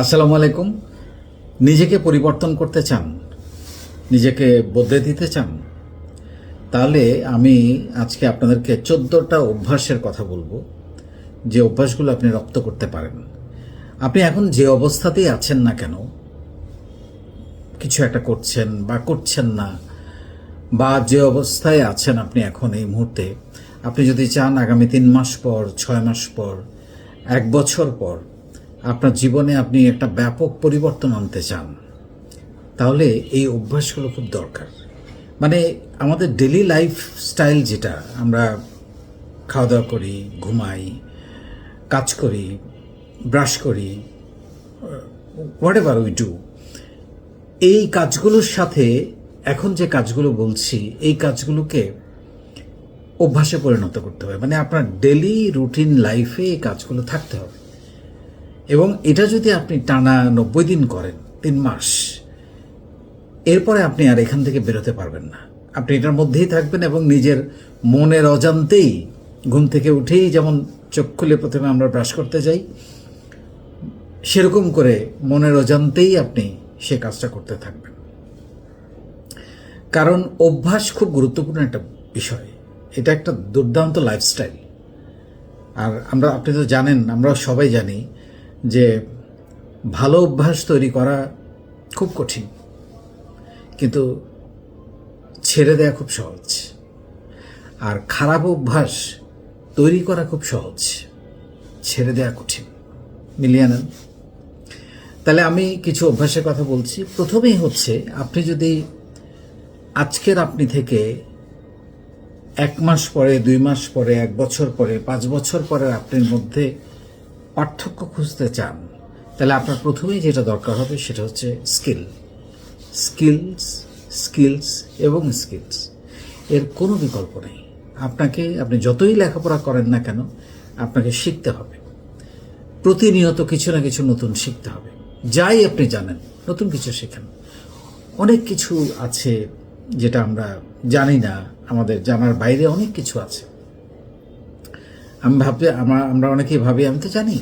আসসালামু আলাইকুম। নিজেকে পরিবর্তন করতে চান, নিজেকে বদলে দিতে চান, তাহলে আমি আজকে আপনাদেরকে চোদ্দোটা অভ্যাসের কথা বলব, যে অভ্যাসগুলো আপনি রপ্ত করতে পারেন। আপনি এখন যে অবস্থাতেই আছেন না কেন, কিছু একটা করছেন বা করছেন না, বা যে অবস্থায় আছেন আপনি এখন এই মুহূর্তে, আপনি যদি চান আগামী তিন মাস পর, ছয় মাস পর, এক বছর পর আপনার জীবনে আপনি একটা ব্যাপক পরিবর্তন আনতে চান, তাহলে এই অভ্যাসগুলো খুব দরকার। মানে আমাদের ডেলি লাইফ স্টাইল যেটা, আমরা খাওয়া দাওয়া করি, ঘুমাই, কাজ করি ব্রাশ করি হোয়াট এভার উই ডু এই কাজগুলোর সাথে এখন যে কাজগুলো বলছি, এই কাজগুলোকে অভ্যাসে পরিণত করতে হবে। মানে আপনার ডেলি রুটিন লাইফে এই কাজগুলো থাকতে হবে। এবং এটা যদি আপনি টানা নব্বই দিন করেন, তিন মাস, এরপরে আপনি আর এখান থেকে বেরোতে পারবেন না। আপনি এটার মধ্যেই থাকবেন এবং নিজের মনের অজান্তেই ঘুম থেকে উঠেই যেমন চোখ খুলে প্রথমে আমরা ব্রাশ করতে যাই, সেরকম করে মনের অজান্তেই আপনি সে কাজটা করতে থাকবেন। কারণ অভ্যাস খুব গুরুত্বপূর্ণ একটা বিষয়। এটা একটা দুর্দান্ত লাইফস্টাইল আর আমরা, আপনি তো জানেন আমরা সবাই জানি যে ভালো অভ্যাস তৈরি করা খুব কঠিন। কিন্তু ছেড়ে দেওয়া খুব সহজ। আর খারাপ অভ্যাস তৈরি করা খুব সহজ। ছেড়ে দেওয়া কঠিন। মিলিয়ে নেন। তাহলে আমি কিছু অভ্যাসের কথা বলছি। প্রথমেই হচ্ছে, আপনি যদি আজকের আপনি থেকে এক মাস পরে, দুই মাস পরে, এক বছর পরে, পাঁচ বছর পরে আপনার মধ্যে পার্থক্য খুঁজতে চান, তাহলে আপনার প্রথমেই যেটা দরকার হবে সেটা হচ্ছে স্কিল স্কিলস স্কিলস এবং স্কিলস এর কোনো বিকল্প নেই। আপনাকে, আপনি যতই লেখাপড়া করেন না কেন, আপনাকে শিখতে হবে। প্রতিনিয়ত কিছু না কিছু নতুন শিখতে হবে। যাই আপনি জানেন, নতুন কিছু শেখেন। অনেক কিছু আছে যেটা আমরা জানি না, আমাদের জানার বাইরে অনেক কিছু আছে। আমি ভাবতে, আমরা আমরা অনেকেই ভাবি, আমি তো জানি।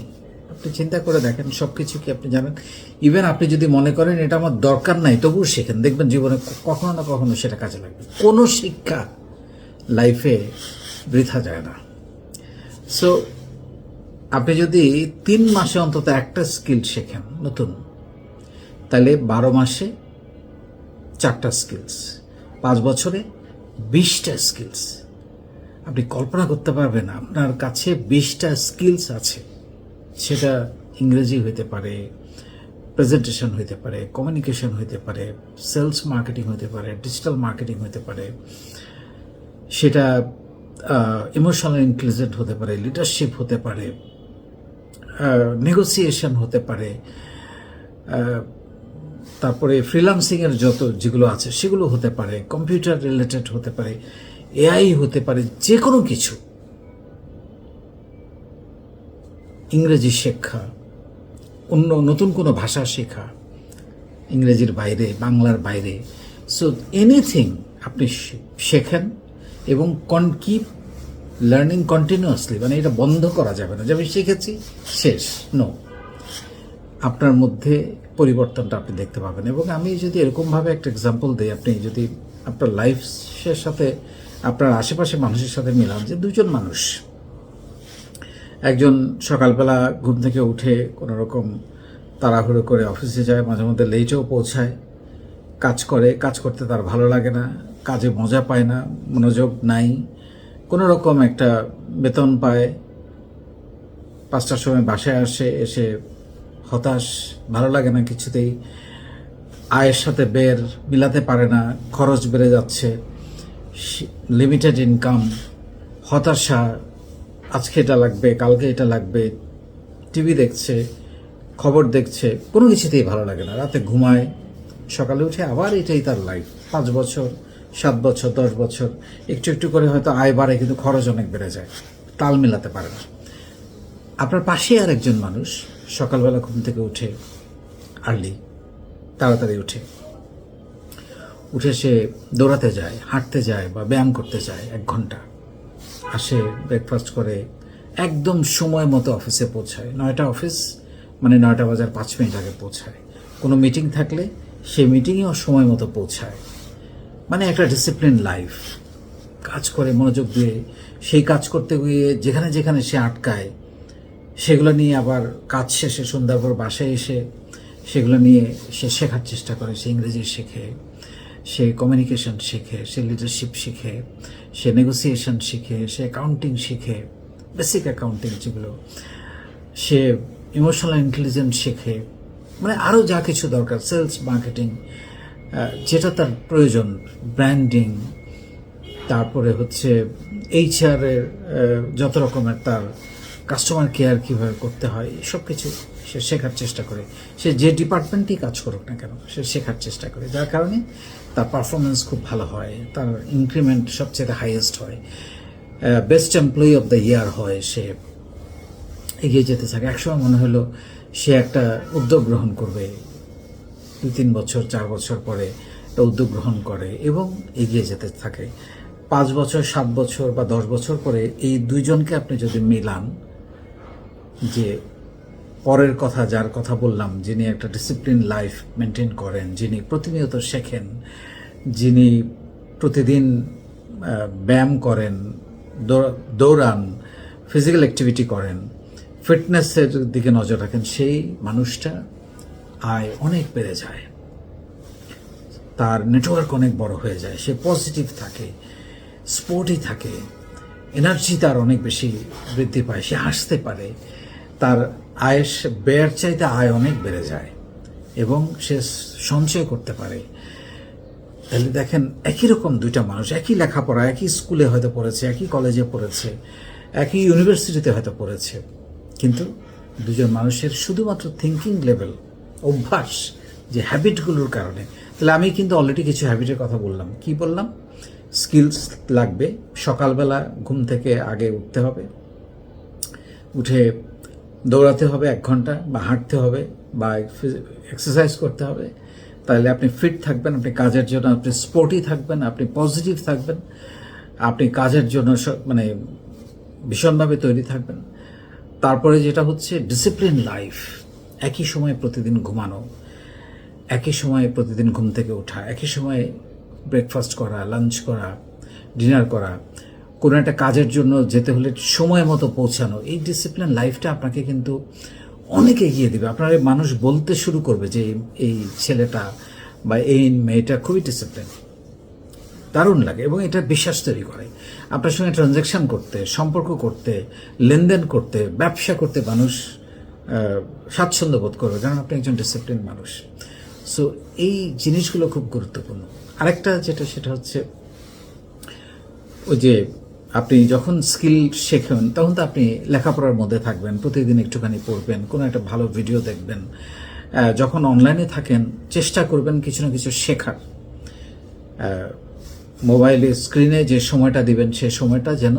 আপনি চিন্তা করে দেখেন সব কিছু কি আপনি জানেন? ইভেন আপনি যদি মনে করেন এটা আমার দরকার নাই, তবুও শেখেন দেখবেন জীবনে কখনো না কখনো সেটা কাজে লাগবে। কোনো শিক্ষা লাইফে বৃথা যায় না। সো আপনি যদি তিন মাসে অন্তত একটা স্কিল শেখেন, নতুন, তাহলে বারো মাসে চারটা স্কিলস পাঁচ বছরে বিশটা স্কিলস আপনি কল্পনা করতে পারবেন, আপনার কাছে বিশটা স্কিলস আছে। সেটা ইংরেজি হইতে পারে প্রেজেন্টেশন হইতে পারে কমিউনিকেশন হইতে পারে সেলস মার্কেটিং হইতে পারে ডিজিটাল মার্কেটিং হইতে পারে। সেটা ইমোশনাল ইন্টেলিজেন্ট হতে পারে লিডারশিপ হতে পারে নেগোসিয়েশন হতে পারে তারপরে ফ্রিলান্সিংয়ের যত যেগুলো আছে সেগুলো হতে পারে কম্পিউটার রিলেটেড হতে পারে। এআই হতে পারে যে কোনো কিছু। ইংরেজি শেখা, অন্য নতুন কোনো ভাষা শেখা, ইংরেজির বাইরে, বাংলার বাইরে। সো এনিথিং আপনি শেখেন এবং কন কিপ লার্নিং কন্টিনিউয়াসলি মানে এটা বন্ধ করা যাবে না যে আমি শিখেছি, শেষ নো আপনার মধ্যে পরিবর্তনটা আপনি দেখতে পাবেন। এবং আমি যদি এরকমভাবে একটা এক্সাম্পল দিই, আপনি যদি আপনার লাইফের সাথে আপনার আশেপাশে মানুষের সাথে মিলান যে দুজন মানুষ। একজন সকালবেলা ঘুম থেকে উঠে কোনো রকম তাড়াহুড়ো করে অফিসে যায়, মাঝে মধ্যে লেটেও পৌঁছায়। কাজ করে, কাজ করতে তার ভালো লাগে না, কাজে মজা পায় না, মনোযোগ নাই কোনো রকম একটা বেতন পায়। পাঁচটার সময় বাসায় আসে, এসে হতাশ, ভালো লাগে না কিছুতেই। আয়ের সাথে বের, মিলাতে পারে না, খরচ বেড়ে যাচ্ছে। লিমিটেড ইনকাম হতাশা, আজকে এটা লাগবে, কালকে এটা লাগবে টিভি দেখছে, খবর দেখছে, কোনো কিছুতেই ভালো লাগে না। রাতে ঘুমায়, সকালে উঠে আবার এটাই তার লাইফ পাঁচ বছর, সাত বছর, দশ বছর, একটু একটু করে হয়তো আয় বাড়ে, কিন্তু খরচ অনেক বেড়ে যায়। তাল মেলাতে পারে না। আপনার পাশে আর একজন মানুষ সকালবেলা ঘুম থেকে উঠে আর্লি তাড়াতাড়ি উঠে। উঠে সে দৌড়াতে যায়, হাঁটতে যায় বা ব্যায়াম করতে যায় এক ঘণ্টা। আসে ব্রেকফাস্ট করে একদম সময় মতো অফিসে পৌঁছায়। নয়টা অফিস মানে নয়টা বাজার পাঁচ মিনিট আগে পৌঁছায়। কোনো মিটিং থাকলে সেই মিটিংয়েও সময় মতো পৌঁছায়। মানে একটা ডিসিপ্লিন লাইফ কাজ করে, মনোযোগ দিয়ে সেই কাজ করতে গিয়ে যেখানে যেখানে সে আটকায়, সেগুলো নিয়ে আবার কাজ শেষে, সন্ধ্যার বাসায় এসে সেগুলো নিয়ে সে শেখার চেষ্টা করে, সে ইংরেজি শেখে। সে কমিউনিকেশন শেখে, সে লিডারশিপ শিখে, সে নেগোসিয়েশন শিখে, সে অ্যাকাউন্টিং শিখে বেসিক অ্যাকাউন্টিং যেগুলো, সে ইমোশনাল ইন্টেলিজেন্স শেখে মানে আরও যা কিছু দরকার সেলস মার্কেটিং যেটা তার প্রয়োজন ব্র্যান্ডিং তারপরে হচ্ছে এইচআরের যত রকমের তার কাস্টমার কেয়ার কীভাবে করতে হয় সব কিছু সে শেখার চেষ্টা করে। সে যে ডিপার্টমেন্টেই কাজ করুক না কেন, সে শেখার চেষ্টা করে। যার কারণে তার পারফরমেন্স খুব ভালো হয়, তার ইনক্রিমেন্ট সবচেয়ে হাইয়েস্ট হয়। Best employee of the year হয় সে। এগিয়ে যেতে থাকে। একসময় মনে হলো সে একটা উদ্যোগ গ্রহণ করবে। দু তিন বছর, চার বছর পরে একটা উদ্যোগ গ্রহণ করে এবং এগিয়ে যেতে থাকে। পাঁচ বছর, সাত বছর বা দশ বছর পরে এই দুইজনকে আপনি যদি মিলান, যে পরের কথা যার কথা বললাম, যিনি একটা ডিসিপ্লিন লাইফ মেনটেন করেন, যিনি প্রতিনিয়ত শেখেন, যিনি প্রতিদিন ব্যায়াম করেন দৌড়ান ফিজিক্যাল অ্যাক্টিভিটি করেন ফিটনেসের দিকে নজর রাখেন, সেই মানুষটা আয় অনেক বেড়ে যায়। তার নেটওয়ার্ক অনেক বড় হয়ে যায়, সে পজিটিভ থাকে স্পোর্টই থাকে এনার্জি তার অনেক বেশি বৃদ্ধি পায়, সে হাসতে পারে, তার আয়ের ব্যয়ের চাইতে আয় অনেক বেড়ে যায় এবং সে সঞ্চয় করতে পারে। তাহলে দেখেন, একই রকম দুইটা মানুষ, একই লেখাপড়া, একই স্কুলে হয়তো পড়েছে, একই কলেজে পড়েছে, একই ইউনিভার্সিটিতে হয়তো পড়েছে। কিন্তু দুজন মানুষের শুধুমাত্র থিঙ্কিং লেভেল অভ্যাস যে হ্যাবিটগুলোর কারণে, তাহলে আমি কিন্তু অলরেডি কিছু হ্যাবিটের কথা বললাম। কি বললাম? স্কিলস লাগবে, সকালবেলা ঘুম থেকে আগে উঠতে হবে, উঠে দৌড়াতে হবে এক ঘণ্টা বা হাঁটতে হবে বা এক্সারসাইজ করতে হবে। তাহলে আপনি ফিট থাকবেন, আপনি কাজের জন্য, আপনি স্পোর্টি থাকবেন, আপনি পজিটিভ থাকবেন, আপনি কাজের জন্য মানে ভীষণভাবে তৈরি থাকবেন। তারপরে যেটা হচ্ছে ডিসিপ্লিন লাইফ একই সময়ে প্রতিদিন ঘুমানো, একই সময়ে প্রতিদিন ঘুম থেকে ওঠা, একই সময়ে ব্রেকফাস্ট করা লাঞ্চ করা ডিনার করা কোনো একটা কাজের জন্য যেতে হলে সময় মতো পৌঁছানো, এই ডিসিপ্লিন লাইফটা আপনাকে কিন্তু অনেক এগিয়ে দেবে। আপনার মানুষ বলতে শুরু করবে যে, এই- ছেলেটা বা এই মেয়েটা খুবই ডিসিপ্লিন দারুণ লাগে এবং এটা বিশ্বাস তৈরি করে। আপনার সঙ্গে ট্রানজ্যাকশন করতে, সম্পর্ক করতে, লেনদেন করতে, ব্যবসা করতে মানুষ স্বাচ্ছন্দ্য বোধ করবে, কারণ আপনি একজন ডিসিপ্লিন মানুষ। সো এই জিনিসগুলো খুব গুরুত্বপূর্ণ। আরেকটা যেটা, সেটা হচ্ছে ওই যে আপনি যখন স্কিল শেখেন, তখন তো আপনি লেখাপড়ার মধ্যে থাকবেন, প্রতিদিন একটুখানি পড়বেন, কোনো একটা ভালো ভিডিও দেখবেন। যখন অনলাইনে থাকেন, চেষ্টা করবেন কিছু না কিছু শেখার। মোবাইলে স্ক্রিনে যে সময়টা দিবেন, সে সময়টা যেন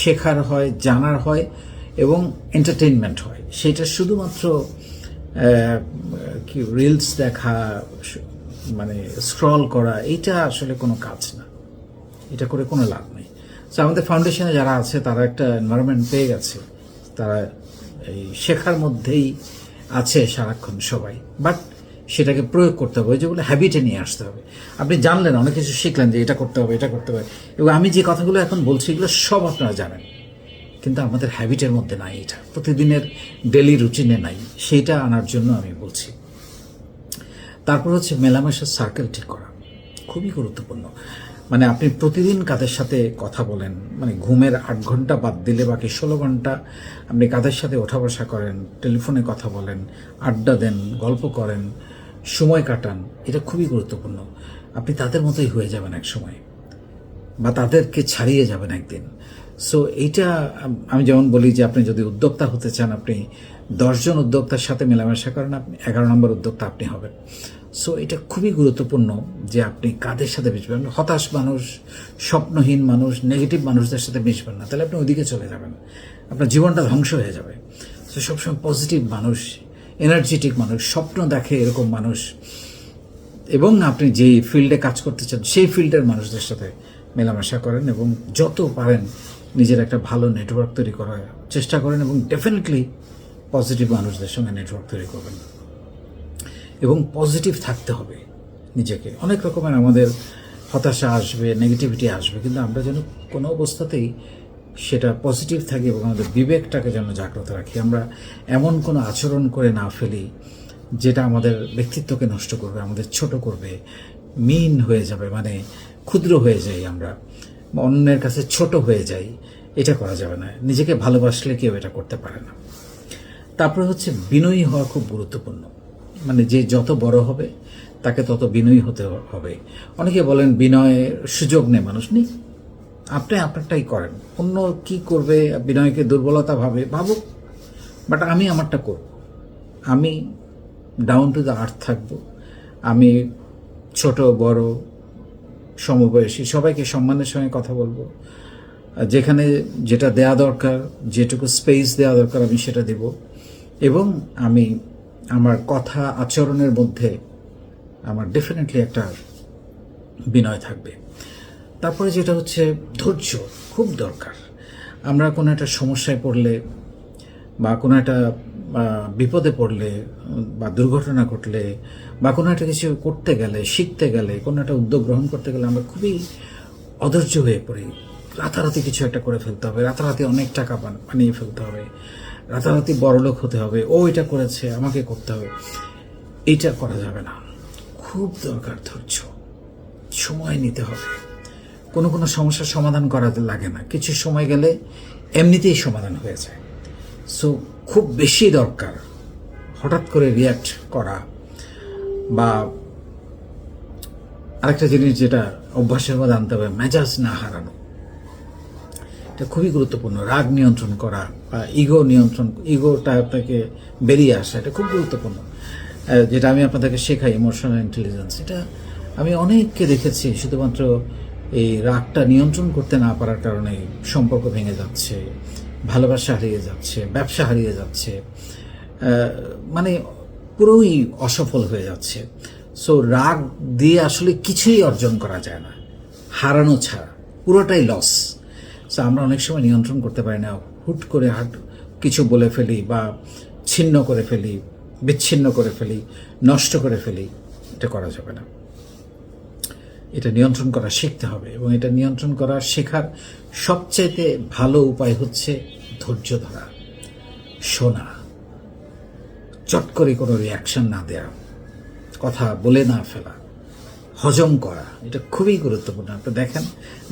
শেখার হয়, জানার হয় এবং এন্টারটেইনমেন্ট হয়। সেটা শুধুমাত্র কি রিলস দেখা মানে স্ক্রল করা, এইটা আসলে কোনো কাজ না। এটা করে কোনো লাভ নেই। তো আমাদের ফাউন্ডেশনে যারা আছে, তারা একটা এনভায়রনমেন্ট পেয়ে গেছে। তারা এই শেখার মধ্যেই আছে সারাক্ষণ সবাই। বাট সেটাকে প্রয়োগ করতে হবে, ওই যেগুলো হ্যাবিটে নিয়ে আসতে হবে। আপনি জানলেন, অনেক কিছু শিখলেন যে এটা করতে হবে, এটা করতে হবে। এবং আমি যে কথাগুলো এখন বলছি, এগুলো সব আপনারা জানেন। কিন্তু আমাদের হ্যাবিটের মধ্যে নাই এটা। প্রতিদিনের ডেলি রুটিনে নাই। সেইটা আনার জন্য আমি বলছি। তারপর হচ্ছে মেলামেশার সার্কেল ঠিক করা। খুবই গুরুত্বপূর্ণ। মানে আপনি প্রতিদিন কাদের সাথে কথা বলেন? মানে ঘুমের আট ঘণ্টা বাদ দিলে বাকি ষোলো ঘণ্টা আপনি কাদের সাথে ওঠা বসা করেন, টেলিফোনে কথা বলেন, আড্ডা দেন, গল্প করেন, সময় কাটান, এটা খুবই গুরুত্বপূর্ণ। আপনি তাদের মতোই হয়ে যাবেন এক সময়। বা তাদেরকে ছাড়িয়ে যাবেন একদিন। সো এইটা আমি যেমন বলি যে আপনি যদি উদ্যোক্তা হতে চান, আপনি দশজন উদ্যোক্তার সাথে মেলামেশা করেন, আপনি এগারো নম্বর উদ্যোক্তা আপনি হবেন। সো এটা খুবই গুরুত্বপূর্ণ যে আপনি কাদের সাথে মিশবেন হতাশ মানুষ, স্বপ্নহীন মানুষ নেগেটিভ মানুষদের সাথে মিশবেন না। তাহলে আপনি ওইদিকে চলে যাবেন। আপনার জীবনটা ধ্বংস হয়ে যাবে। সো সবসময় পজিটিভ মানুষ এনার্জেটিক মানুষ, স্বপ্ন দেখে এরকম মানুষ। এবং আপনি যেই ফিল্ডে কাজ করতে চান, সেই ফিল্ডের মানুষদের সাথে মেলামেশা করেন এবং যত পারেন নিজের একটা ভালো নেটওয়ার্ক তৈরি করার চেষ্টা করেন এবং ডেফিনেটলি পজিটিভ মানুষদের সঙ্গে নেটওয়ার্ক তৈরি করবেন। এবং পজিটিভ থাকতে হবে নিজেকে। অনেক রকমের আমাদের হতাশা আসবে নেগেটিভিটি আসবে, কিন্তু আমরা যেন কোনো অবস্থাতেই সেটা পজিটিভ থাকি এবং আমাদের বিবেকটাকে যেন জাগ্রত রাখি। আমরা এমন কোনো আচরণ করে না ফেলি যেটা আমাদের ব্যক্তিত্বকে নষ্ট করবে, আমাদের ছোট করবে মিন হয়ে যাবে মানে ক্ষুদ্র হয়ে যাই আমরা অন্যের কাছে ছোট হয়ে যাই, এটা করা যাবে না। নিজেকে ভালোবাসলে কেউ এটা করতে পারে না। তারপরে হচ্ছে বিনয়ী হওয়া খুব গুরুত্বপূর্ণ। মানে যে যত বড় হবে, তাকে তত বিনয়ী হতে হবে। অনেকে বলেন বিনয়ের সুযোগ নেই, মানুষ নেই। আপনি আপনারটাই করেন। অন্য কি করবে, বিনয়কে দুর্বলতা ভাবে, ভাবুক। বাট আমি আমারটা করব। আমি ডাউন টু দ্য আর্থ থাকব। আমি ছোট, বড়, সমবয়সী, সবাইকে সম্মানের সঙ্গে কথা বলব। যেখানে যেটা দেয়া দরকার, যেটুকু স্পেস দেওয়া দরকার, আমি সেটা দেব। এবং আমি আমার কথা আচরণের মধ্যে আমার ডেফিনেটলি একটা বিনয় থাকবে। তারপরে যেটা হচ্ছে ধৈর্য, খুব দরকার। আমরা কোনো একটা সমস্যায় পড়লে বা কোনো একটা বিপদে পড়লে বা দুর্ঘটনা ঘটলে বা কোনো একটা কিছু করতে গেলে, শিখতে গেলে, কোনো একটা উদ্যোগ গ্রহণ করতে গেলে আমরা খুবই অধৈর্য হয়ে পড়ি। রাতারাতি কিছু একটা করে ফেলতে হবে, রাতারাতি অনেক টাকা বানিয়ে ফেলতে হবে। রাতারাতি বড়লোক হতে হবে। ও এটা করেছে, আমাকে করতে হবে। এটা করা যাবে না। খুব দরকার ধৈর্য। সময় নিতে হবে। কোনো কোনো সমস্যার সমাধান করা লাগে না। কিছু সময় গেলে এমনিতেই সমাধান হয়ে যায়। সো খুব বেশি দরকার হঠাৎ করে রিয়াক্ট করা বা আরেকটা জিনিস যেটা অভ্যাসের মধ্যে আনতে হবে, মেজাজ না হারানো। এটা খুবই গুরুত্বপূর্ণ। রাগ নিয়ন্ত্রণ করা বা ইগো নিয়ন্ত্রণ ইগোটা আপনাকে বেরিয়ে আসা, এটা খুব গুরুত্বপূর্ণ। যেটা আমি আপনাদেরকে শেখাই ইমোশনাল ইন্টেলিজেন্স এটা আমি অনেককে দেখেছি, শুধুমাত্র এই রাগটা নিয়ন্ত্রণ করতে না পারার কারণে সম্পর্ক ভেঙে যাচ্ছে, ভালোবাসা হারিয়ে যাচ্ছে, ব্যবসা হারিয়ে যাচ্ছে মানে পুরোই অসফল হয়ে যাচ্ছে। সো রাগ দিয়ে আসলে কিছুই অর্জন করা যায় না। হারানো ছাড়া, পুরোটাই লস সো আমরা অনেক সময় নিয়ন্ত্রণ করতে পারি না। হুট করে হাট কিছু বলে ফেলি বা ছিন্ন করে ফেলি, বিচ্ছিন্ন করে ফেলি, নষ্ট করে ফেলি, এটা করা যাবে না। এটা নিয়ন্ত্রণ করা শিখতে হবে এবং এটা নিয়ন্ত্রণ করা শেখার সবচাইতে ভালো উপায় হচ্ছে ধৈর্য ধরা, শোনা, চট করে কোনো রিয়াকশন না দেয়া, কথা বলে না ফেলা। হজম করা, এটা খুবই গুরুত্বপূর্ণ। আপনি দেখেন,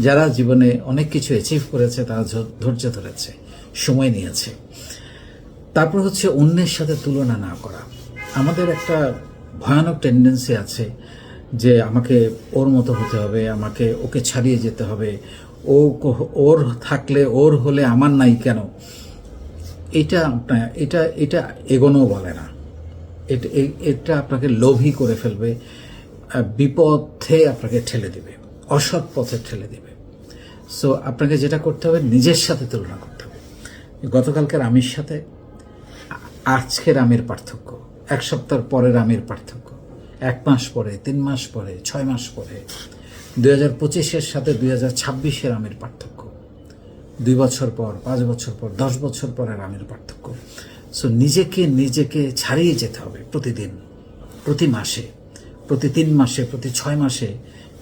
যারা জীবনে অনেক কিছু অ্যাচিভ করেছে, তারা ধৈর্য ধরেছে, সময় নিয়েছে। তারপর হচ্ছে অন্যের সাথে তুলনা না করা। আমাদের একটা ভয়ানক টেন্ডেন্সি আছে যে আমাকে ওর মতো হতে হবে, আমাকে ওকে ছাড়িয়ে যেতে হবে। ও ওর থাকলে, ওর হলে আমার নাই কেন? এটা আপনার এটা এটা এগোনো বলে না। এটা আপনাকে লোভী করে ফেলবে। বিপথে আপনাকে ঠেলে দেবে, অসৎ পথে ঠেলে দেবে। সো আপনাকে যেটা করতে হবে, নিজের সাথে তুলনা করতে হবে। গতকালকের আমির সাথে, আজকের আমের পার্থক্য। এক সপ্তাহ পরের আমের পার্থক্য। এক মাস পরে, তিন মাস পরে, ছয় মাস পরে। দুই হাজার পঁচিশের সাথে দুই হাজার ছাব্বিশের আমের পার্থক্য। দুই বছর পর, পাঁচ বছর পর, দশ বছর পরের আমের পার্থক্য। সো নিজেকে নিজেকে ছাড়িয়ে যেতে হবে প্রতিদিন, প্রতি মাসে। প্রতি তিন মাসে, প্রতি ছয় মাসে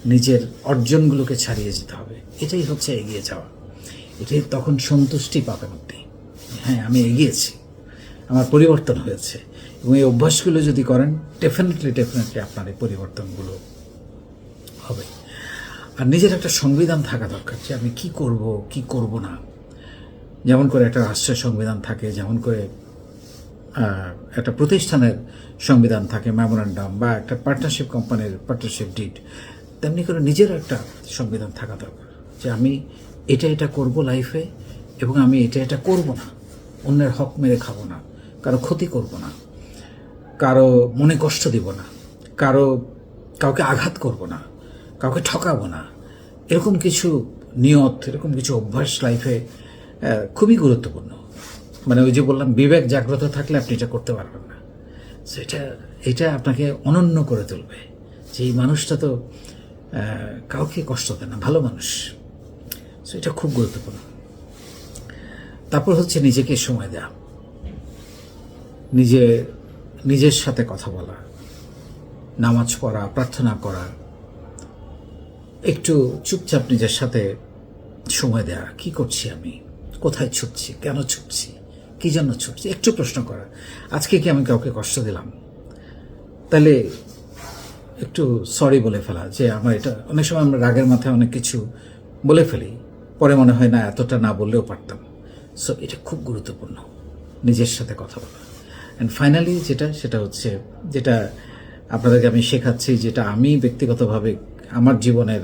নিজের অর্জনগুলোকে ছাড়িয়ে যেতে হবে। এটাই হচ্ছে এগিয়ে যাওয়া। এটাই তখন সন্তুষ্টি পাবেন আপনি হ্যাঁ আমি এগিয়েছি। আমার পরিবর্তন হয়েছে। এবং এই অভ্যাসগুলো যদি করেন ডেফিনেটলি ডেফিনেটলি আপনার এই পরিবর্তনগুলো হবে। আর নিজের একটা সংবিধান থাকা দরকার যে আমি কি করব কি করব না। যেমন করে একটা রাষ্ট্রের সংবিধান থাকে, যেমন করে একটা প্রতিষ্ঠানের সংবিধান থাকে মেমোরান্ডাম বা একটা পার্টনারশিপ কোম্পানির পার্টনারশিপ ডিট তেমনি করে নিজের একটা সংবিধান থাকা দরকার, যে আমি এটা এটা করব লাইফে এবং আমি এটা এটা করব না। অন্যের হক মেরে খাব না, কারও ক্ষতি করব না, কারও মনে কষ্ট দিব না, কারও কাউকে আঘাত করব না, কাউকে ঠকাবো না। এরকম কিছু নিয়ত, এরকম কিছু অভ্যাস লাইফে খুবই গুরুত্বপূর্ণ। মানে ওই যে বললাম, বিবেক জাগ্রত থাকলে আপনি এটা করতে পারবেন না। সেটা, এটা আপনাকে অনন্য করে তুলবে। যে এই মানুষটা তো কাউকে কষ্ট দেয় না, ভালো মানুষ। সো এটা খুব গুরুত্বপূর্ণ। তারপর হচ্ছে নিজেকে সময় দেওয়া নিজে, নিজের সাথে কথা বলা। নামাজ পড়া, প্রার্থনা করা। একটু চুপচাপ নিজের সাথে সময় দেওয়া কি করছি আমি? কোথায় ছুটছি? কেন ছুটছি? কি জন্য ছুটছি? একটু প্রশ্ন করা আজকে কি আমি কাউকে কষ্ট দিলাম? তাহলে একটু সরি বলে ফেলা, যে আমার এটা, অনেক সময় আমরা রাগের মাথায় অনেক কিছু বলে ফেলি। পরে মনে হয়, না, এতটা না বললেও পারতাম। সো এটা খুব গুরুত্বপূর্ণ। নিজের সাথে কথা বলা। অ্যান্ড ফাইনালি যেটা, সেটা হচ্ছে, যেটা আপনাদেরকে আমি শেখাচ্ছি, যেটা আমি ব্যক্তিগতভাবে আমার জীবনের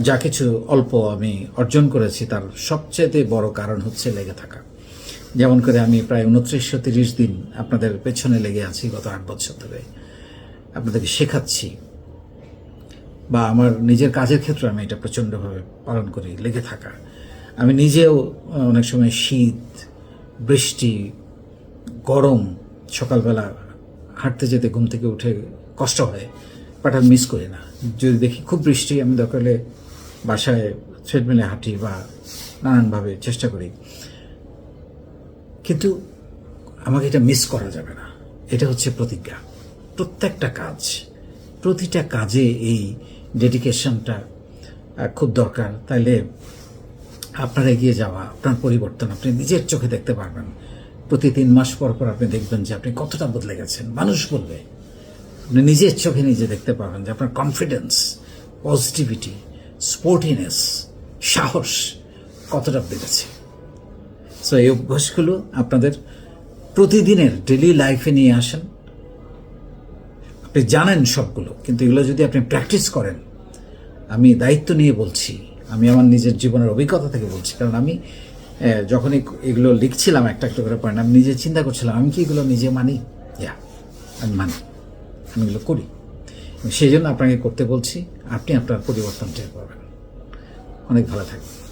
যা কিছু অল্প আমি অর্জন করেছি, তার সবচেয়ে বড় কারণ হচ্ছে লেগে থাকা। যেমন করে আমি প্রায় উনত্রিশশো তিরিশ দিন আপনাদের পেছনে লেগে আছি গত আট বছর ধরে। আপনাদেরকে শেখাচ্ছি বা আমার নিজের কাজের ক্ষেত্রে আমি এটা প্রচণ্ডভাবে পালন করি, লেগে থাকা। আমি নিজেও অনেক সময় শীত, বৃষ্টি, গরম, সকালবেলা হাঁটতে যেতে ঘুম থেকে উঠে কষ্ট হয় আমি মিস করি না। যদি দেখি খুব বৃষ্টি, আমি দরকার হলে বাসায় ট্রেডমিলে হাঁটি বা নানানভাবে চেষ্টা করি। কিন্তু আমাকে এটা মিস করা যাবে না। এটা হচ্ছে প্রতিজ্ঞা। প্রত্যেকটা কাজ, প্রতিটা কাজে এই ডেডিকেশনটা খুব দরকার। তাইলে আপনার এগিয়ে যাওয়া, আপনার পরিবর্তন আপনি নিজের চোখে দেখতে পারবেন। প্রতি তিন মাস পর পর আপনি দেখবেন যে আপনি কতটা বদলে গেছেন। মানুষ বলবে, আপনি নিজের চোখে নিজে দেখতে পাবেন যে আপনার কনফিডেন্স পজিটিভিটি স্পোর্টিনেস সাহস কতটা বেড়েছে। সো এই অভ্যাসগুলো আপনাদের প্রতিদিনের ডেলি লাইফে নিয়ে আসেন। আপনি জানেন সবগুলো কিন্তু এগুলো যদি আপনি প্র্যাকটিস করেন আমি দায়িত্ব নিয়ে বলছি আমি আমার নিজের জীবনের অভিজ্ঞতা থেকে বলছি কারণ আমি আহ, যখন এগুলো লিখছিলাম একটা একটা করে পয়েন্ট আমি নিজে চিন্তা করছিলাম আমি কি এগুলো নিজে মানি? ইয়া আমি মানি আমি এগুলো করি। সেই জন্য আপনাকে করতে বলছি আপনি আপনার পরিবর্তন টের পাবেন। অনেক ভালো থাকবেন।